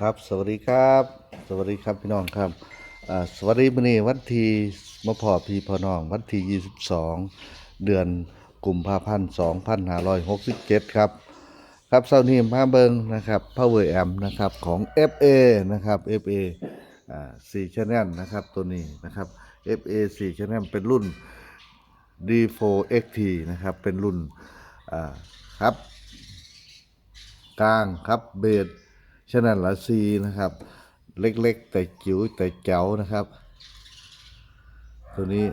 ครับ สวัสดีครับ สวัสดีครับพี่น้องครับสวัสดีมื้อนี้วันที่มาพอพี่พอน้อง วันที่ 22 เดือนกุมภาพันธ์2567 ครับ ครับเช้านี้มาเบิงนะครับ Power Amp นะครับของ FA นะครับ FA อ่า4 Channel นะครับตัวนี้นะครับ FA 4 Channel เป็นรุ่น D4XT นะครับ เป็นรุ่นอ่าครับกลางครับเบส ชนันละซีนะครับ เล็กๆ แต่จิ๋วแต่แจ๋วนะครับ ตัวนี้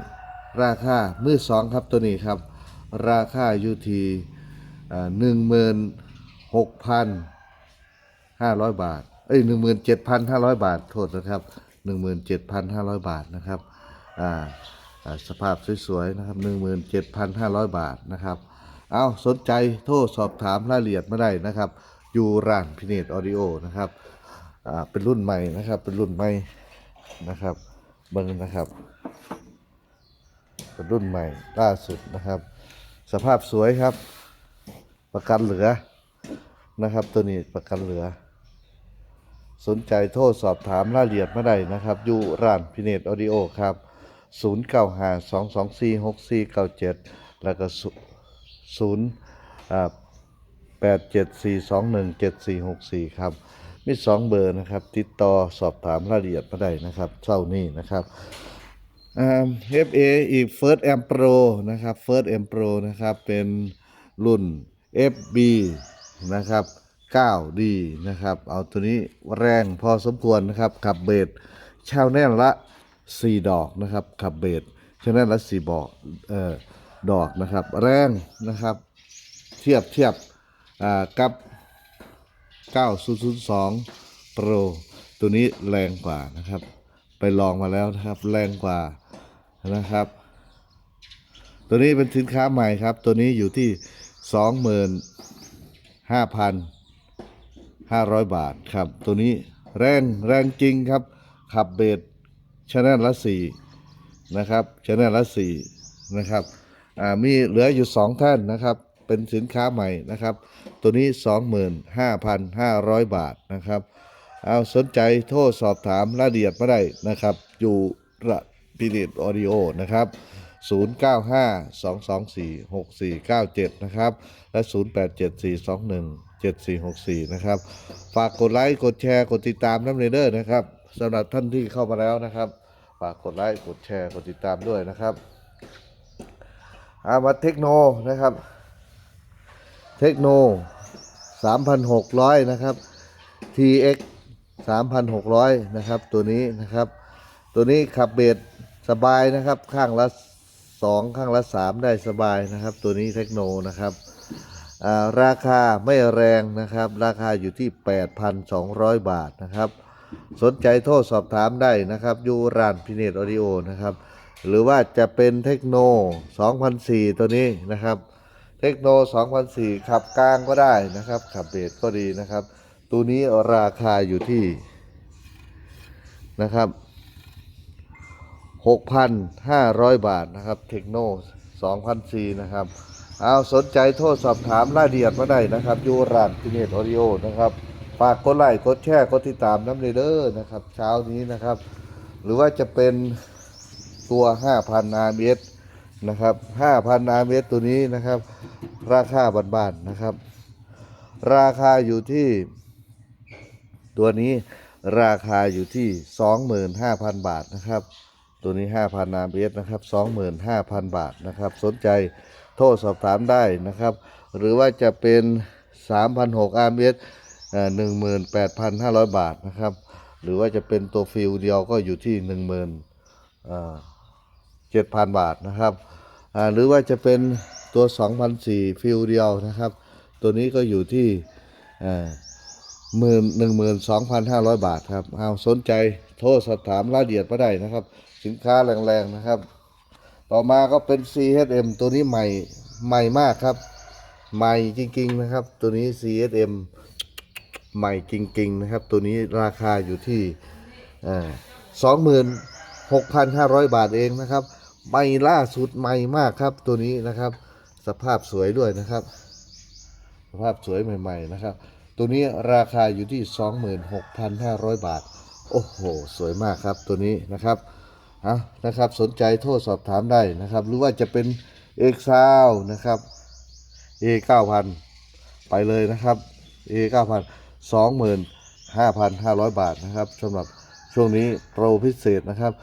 ราคามือสองครับตัวนี้ครับ ราคาอยู่ที่หนึ่งหมื่นหกพันห้าร้อยบาท เอ้ยหนึ่งหมื่นเจ็ดพันห้าร้อยบาทโทษนะครับหนึ่งหมื่นเจ็ดพันห้าร้อยบาทนะครับอ่าอ่าสภาพสวยๆนะครับหนึ่งหมื่นเจ็ดพันห้าร้อยบาทนะครับ เอาสนใจโทรสอบถามรายละเอียดมาได้นะครับ อยู่ร้านพิเนตออดิโอนะครับอ่าเป็นรุ่นใหม่นะครับ เป็นรุ่นใหม่นะครับเบิ้งนะครับ เป็นรุ่นใหม่ล่าสุดนะครับ สภาพสวยครับ ประกันเหลือนะครับ ตัวนี้ประกันเหลือ สนใจโทรสอบถามรายละเอียดมาได้นะครับ อยู่ร้านพิเนตออดิโอครับ0952246497 แล้วก็ 8 7 4 2 1 7 4 6 4 ครับ มี2เบอร์นะครับ ติดต่อสอบถามรายละเอียดมาได้นะครับเช้านี้นะครับอ่า FA อีก First Am Pro นะครับ First Am Pro นะครับ เป็นรุ่น FB นะครับ 9D นะครับ เอาตัวนี้แรงพอสมควรนะครับ ขับเบสชาวแน่นละ 4 ดอกนะครับ ขับเบสชาวแน่นละ4บอกเอ่อดอกนะครับ แรงนะครับ เทียบเทียบ กับ 9002 Pro ตัวนี้แรงกว่านะครับ ไปลองมาแล้วนะครับ แรงกว่านะครับ ตัวนี้เป็นสินค้าใหม่ครับ ตัวนี้อยู่ที่ 25,500 บาทครับ ตัวนี้แรงแรงจริงครับ ขับเบสชแนลละ4นะครับชแนลละ4นะครับ มีเหลืออยู่2ท่านนะครับ เป็นสินค้าใหม่นะครับ ตัวนี้ 25,500 บาทนะครับ เอาสนใจโทรสอบถามรายละเอียดมาได้นะครับ อยู่ระพิเดตออดิโอนะครับ 0952246497 นะครับ และ 0874217464 นะครับ ฝากกดไลค์ กดแชร์ กดติดตามน้ำเนเดอร์นะครับสำหรับท่านที่เข้ามาแล้วนะครับ ฝากกดไลค์ กดแชร์ กดติดตามด้วยนะครับอามาเทคโนนะครับ เทคโน 3,600 นะครับ TX 3,600 นะครับ ตัวนี้นะครับ ตัวนี้ขับเบสสบายนะครับ ข้างละ 2 ข้างละ 3 ได้สบายนะครับ ตัวนี้เทคโนนะครับราคาไม่แรงนะครับ ราคาอยู่ที่ 8,200 บาทนะครับ สนใจโทรสอบถามได้นะครับอยู่ร้านพิเนตออดิโอนะครับ หรือว่าจะเป็นเทคโน 2004 ตัวนี้นะครับ เทคโน2004ขับกลางก็ได้นะครับ ขับเบสก็ดีนะครับ ตัวนี้ราคาอยู่ที่นะครับ 6,500 บาทนะครับ เทคโน2004นะครับเอาสนใจโทรสอบถามรายละเอียดมาได้นะครับยูรานพิเนตออดิโอนะครับฝากกดไลค์กดแชร์กดติดตามน้ำเด้อนะครับ เช้านี้นะครับ หรือว่าจะเป็นตัว 5,000 RMS นะครับ 5,000 RMS ตัวนี้นะครับ ราคาบ้านๆนะครับ ราคาอยู่ที่ ตัวนี้ราคาอยู่ที่ 25,000 บาทนะครับ ตัวนี้ 5,000 RMS นะครับ 25,000 บาทนะครับ สนใจโทรสอบถามได้นะครับ หรือว่าจะเป็น 3,600 RMS เอ่อ18,500 บาทนะครับ หรือว่าจะเป็นตัวฟิลเดียวก็อยู่ที่ 10,000 7,000 บาทนะครับ หรือว่าจะเป็น ตัว2,004ฟิลเดียวนะครับ ตัวนี้ก็อยู่ที่เอ่อหมื่นหนึ่งหมื่นสองพันห้าร้อยบาทครับเอาสนใจโทรสอบถามรายละเอียดมาได้นะครับ สินค้าแรงๆนะครับ ต่อมาก็เป็น CHM ตัวนี้ใหม่ใหม่มากครับ ใหม่จริงๆนะครับ ตัวนี้ CSM ใหม่จริงๆนะครับ ตัวนี้ราคาอยู่ที่สองหมื่นหกพันห้าร้อยบาทเองนะครับใหม่ล่าสุดใหม่มากครับตัวนี้นะครับ สภาพสวยด้วยนะครับ สภาพสวยใหม่ๆนะครับ ตัวนี้ราคาอยู่ที่ 26,500 บาท โอ้โห สวยมากครับตัวนี้นะครับอานะครับสนใจโทรสอบถามได้นะครับ หรือว่าจะเป็นเอกซาวนะครับ A 9,000ไปเลยนะครับ A 9,000 25,500บาทนะครับสำหรับ ช่วงนี้โปรพิเศษนะครับ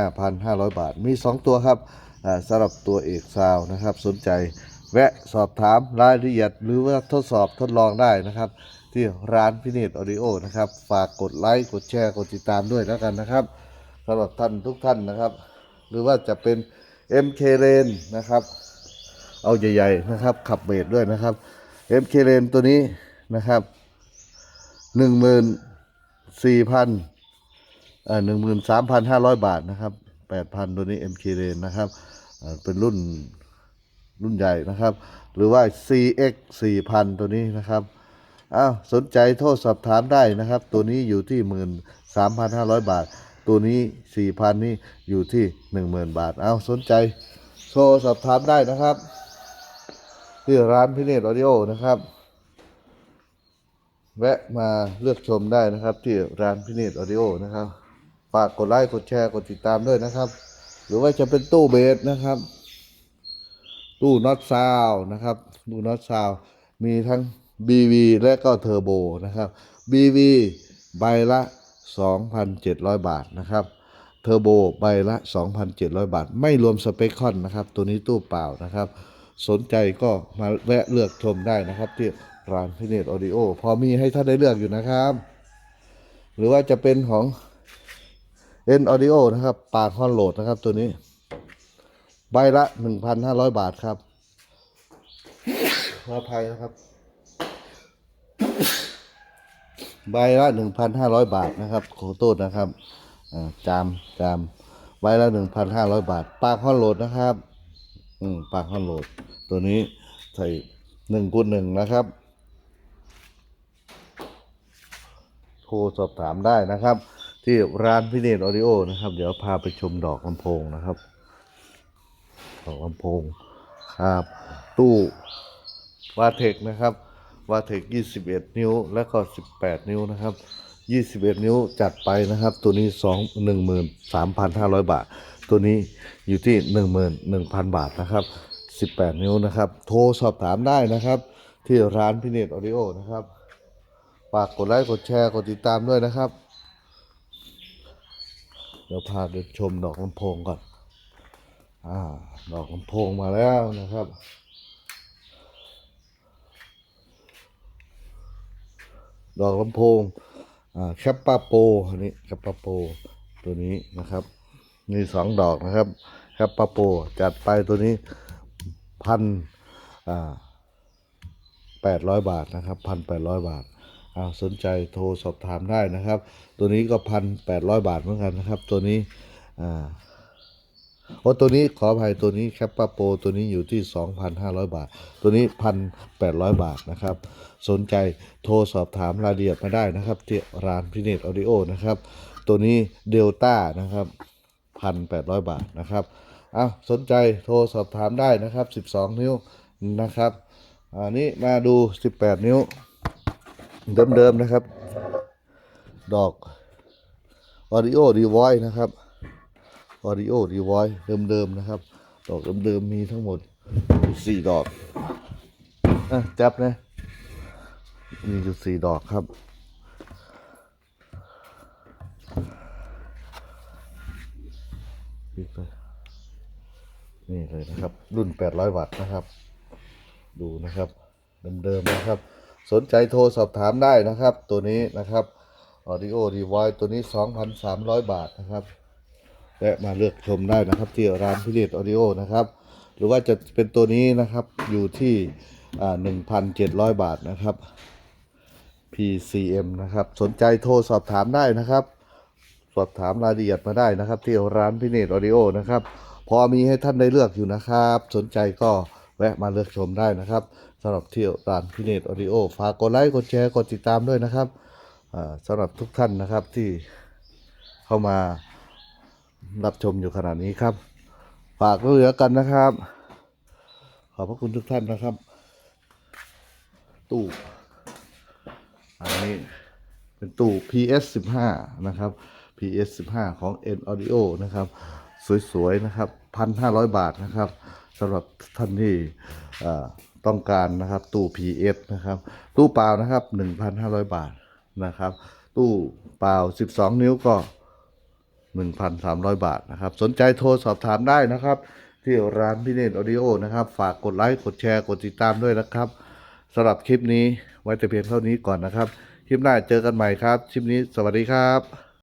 25,500 บาท มี 2 ตัวครับสำหรับตัวเอกซาวนะครับ สนใจแวะสอบถามรายละเอียดหรือว่าทดสอบทดลองได้นะครับ ที่ร้านพิเนตออดิโอนะครับ ฝากกดไลค์กดแชร์กดติดตามด้วยแล้วกันนะครับสำหรับท่านทุกท่านนะครับ หรือว่าจะเป็น MK r a n นะครับ เอาใหญ่ๆนะครับ ขับเบสด้วยนะครับ MK r a n ตัวนี้นะครับหนึ่งหมื่นสี่พัน หนึ่งหมื่นสามพันห้าร้อยบาทนะครับแปดพันตัวนี้ MK r a n นะครับเอ่อเป็นรุ่นรุ่นใหญ่นะครับ หรือว่า CX 4000 ตัวนี้นะครับอ้าวสนใจโทษสอบถามได้นะครับ ตัวนี้อยู่ที่ 13,500 บาท ตัวนี้ 4,000 นี่อยู่ที่ 10,000 บาทอ้าวสนใจโทรสอบถามได้นะครับ ที่ร้านพิเนตออดิโอนะครับ แวะมาเลือกชมได้นะครับ ที่ร้านพิเนตออดิโอนะครับ ฝากกดไลค์กดแชร์กดติดตามด้วยนะครับ หรือว่าจะเป็นตู้เบสนะครับ ตู้น็อตซาวนะครับตู้น็อตซาวมีทั้ง BV และก็เทอร์โบนะครับ BV ใบละ 2,700 บาทนะครับเทอร์โบใบละ 2,700 บาท ไม่รวมสเปคคอนนะครับ ตัวนี้ตู้เปล่านะครับ สนใจก็มาแวะเลือกชมได้นะครับ ที่ร้านพิเนตออดิโอพอมีให้ท่านได้เลือกอยู่นะครับ หรือว่าจะเป็นของ N Audio นะครับ ปากฮอนโหลดนะครับตัวนี้ ใบละ1,500บาทครับขออภัยนะครับ ใบละ1,500บาทนะครับขอโทษนะครับจามจามใบละ1,500บาท ปากฮอนโหลดนะครับ อืมปากฮอนโหลด ตัวนี้ใส่หนึ่งคูณหนึ่งนะครับโทรสอบถามได้นะครับ ที่ร้านพิเนตออดิโอนะครับ เดี๋ยวพาไปชมดอกลำโพงนะครับ ดอกลำโพงครับ ตู้วาเทคนะครับวาเทค21 นิ้ว และก็ 18 นิ้วนะครับ 21 นิ้วจัดไปนะครับ ตัวนี้ 2 13,500 บาท ตัวนี้อยู่ที่ 11,000 บาทนะครับ 18 นิ้วนะครับ โทรสอบถามได้นะครับ ที่ร้านพิเนตออดิโอนะครับฝากกดไลค์กดแชร์กดติดตามด้วยนะครับ ดี๋ยวพาไปชมดอกลำโพงก่อน อ่า ดอกลำโพงมาแล้วนะครับ ดอกลำโพง อ่าแคปปาโปอันนี้แคปปาโป ตัวนี้นะครับ มีสองดอกนะครับแคปปาโป จัดไปตัวนี้พันอ่าแปดร้อยบาทนะครับพันแปดร้อยบาท เอาสนใจโทรสอบถามได้นะครับ ตัวนี้ก็พันแปดร้อยบาทเหมือนกันนะครับ ตัวนี้อ่าโอ้ตัวนี้ขออภัยตัวนี้แคปปาโปตัวนี้อยู่ที่ 2,500 บาท ตัวนี้ 1,800 บาทนะครับ สนใจโทรสอบถามรายละเอียดมาได้นะครับ ที่ร้านพิเนตออดิโอนะครับ ตัวนี้เดลต้านะครับ 1,800 บาทนะครับอ้าวสนใจโทรสอบถามได้นะครับ 12 นิ้วนะครับอันนี้มาดู 18 นิ้ว เดิมๆนะครับ ดอก Audio Device นะครับ Audio Device เดิมๆนะครับ ดอกเดิมๆมีทั้งหมดสี่ดอกอะจับนะมีอยู่สี่ดอกครับนี่เลยนี่เลยนะครับ รุ่น 800 วัตต์นะครับ ดูนะครับ เดิมๆนะครับ สนใจโทรสอบถามได้นะครับ ตัวนี้นะครับ Audio Device ตัวนี้ 2,300 บาทนะครับและมาเลือกชมได้นะครับ ที่ร้านพิเรตออดิโอนะครับ หรือว่าจะเป็นตัวนี้นะครับอยู่ที่อ่า1,700บาทนะครับ PCM นะครับ สนใจโทรสอบถามได้นะครับ สอบถามรายละเอียดมาได้นะครับ ที่ร้านพิเนตออดิโอนะครับ พอมีให้ท่านได้เลือกอยู่นะครับ สนใจก็ แวะมาเลือกชมได้นะครับสำหรับที่ร้านพิเนตออดิโอฝากกดไลค์กดแชร์กดติดตามด้วยนะครับสำหรับทุกท่านนะครับที่เข้ามารับชมอยู่ขนาดนี้ครับ ฝากด้วยแล้วกันนะครับ ขอบพระคุณทุกท่านนะครับ ตู้อันนี้เป็นตู้ PS 15นะครับ PS 15ของ N Audio นะครับ สวยๆนะครับ 1,500 บาทนะครับ สำหรับท่านที่ต้องการนะครับตู้ PS นะครับ ตู้เปล่านะครับ 1,500 บาทนะครับ ตู้เปล่า 12 นิ้วก็ 1,300 บาทนะครับ สนใจโทรสอบถามได้นะครับ ที่ร้านพี่เนตออดิโอนะครับ ฝากกดไลค์ กดแชร์ กดติดตามด้วยนะครับสำหรับคลิปนี้ไว้แต่เพียงเท่านี้ก่อนนะครับ คลิปหน้าเจอกันใหม่ครับ คลิปนี้สวัสดีครับ